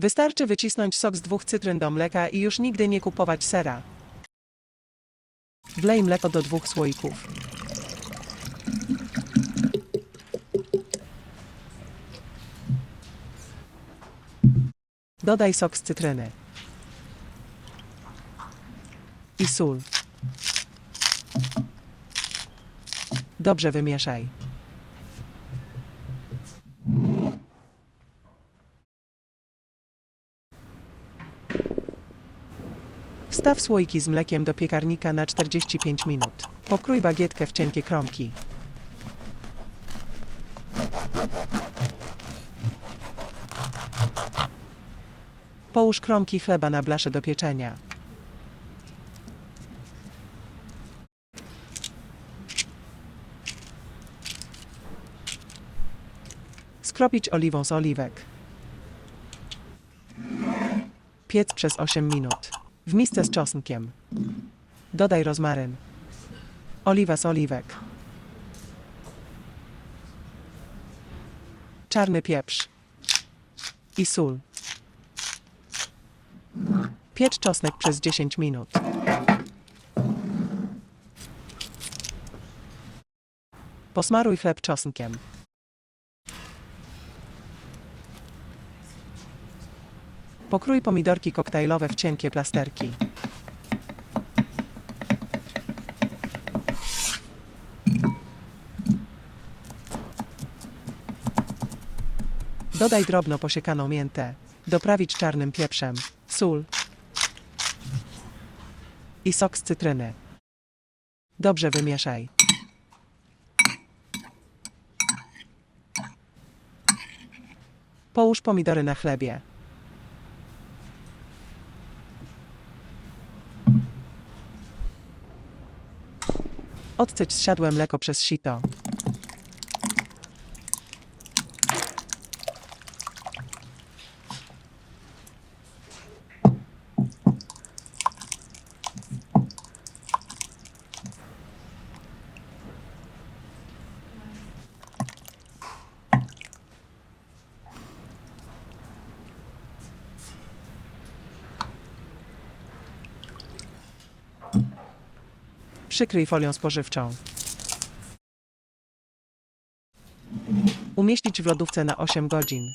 Wystarczy wycisnąć sok z dwóch cytryn do mleka i już nigdy nie kupować sera. Wlej mleko do dwóch słoików. Dodaj sok z cytryny. I sól. Dobrze wymieszaj. Wstaw słoiki z mlekiem do piekarnika na 45 minut. Pokrój bagietkę w cienkie kromki. Połóż kromki chleba na blaszę do pieczenia. Skropić oliwą z oliwek. Piec przez 8 minut. W misce z czosnkiem. Dodaj rozmaryn. Oliwa z oliwek. Czarny pieprz. I sól. Piecz czosnek przez 10 minut. Posmaruj chleb czosnkiem. Pokrój pomidorki koktajlowe w cienkie plasterki. Dodaj drobno posiekaną miętę. Doprawić czarnym pieprzem, sól i sok z cytryny. Dobrze wymieszaj. Połóż pomidory na chlebie. Odceć zsiadłe mleko przez sito. Przykryj folią spożywczą. Umieścić w lodówce na 8 godzin.